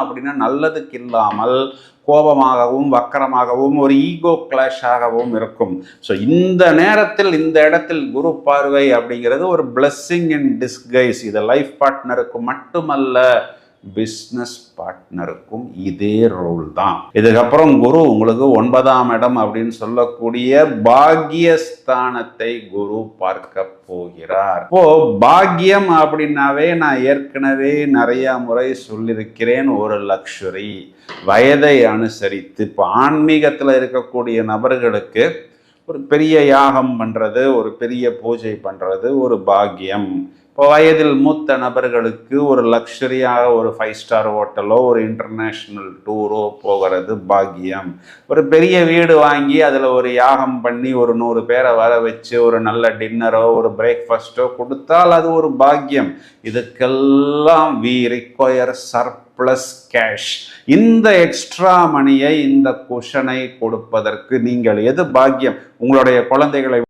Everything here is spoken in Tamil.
அப்படின்னா நல்லதுக்கு இல்லாமல் கோபமாகவும் வக்கரமாகவும் ஒரு ஈகோ கிளாஷாகவும் இருக்கும். ஸோ இந்த நேரத்தில் இந்த இடத்தில் குரு பார்வை அப்படிங்கிறது ஒரு பிளஸ்ஸிங் இன் டிஸ்கைஸ் இது லைஃப் பார்ட்னருக்கு மட்டுமல்ல. பிஸ்னஸ் பார்ட்னருக்கும் இதே ரோல் தான். இதுக்கப்புறம் குரு உங்களுக்கு ஒன்பதாம் இடம் அப்படின்னு சொல்லக்கூடிய பாக்கியஸ்தானத்தை குரு பார்க்க போகிறார். இப்போ பாக்கியம் அப்படின்னாவே நான் ஏற்கனவே நிறைய முறை சொல்லியிருக்கிறேன் ஒரு லக்ஷுரி வயதை அனுசரித்து இப்போ ஆன்மீகத்தில் இருக்கக்கூடிய நபர்களுக்கு ஒரு பெரிய யாகம் பண்ணுறது ஒரு பெரிய பூஜை பண்ணுறது ஒரு பாக்கியம் இப்போ வயதில் மூத்த நபர்களுக்கு ஒரு லக்ஸரியாக ஒரு ஃபைவ் ஸ்டார் ஹோட்டலோ ஒரு இன்டர்நேஷ்னல் டூரோ போகிறது பாக்கியம். ஒரு பெரிய வீடு வாங்கி அதில் ஒரு யாகம் பண்ணி ஒரு நூறு பேரை வர வச்சு ஒரு நல்ல டின்னரோ ஒரு பிரேக்ஃபாஸ்ட்டோ கொடுத்தால் அது ஒரு பாக்கியம். இதுக்கெல்லாம் வி ரிக்வயர் சர்ப்ளஸ் கேஷ் இந்த எக்ஸ்ட்ரா மணியை இந்த குஷனை கொடுப்பதற்கு நீங்கள் எது பாக்கியம்? உங்களுடைய குழந்தைகளை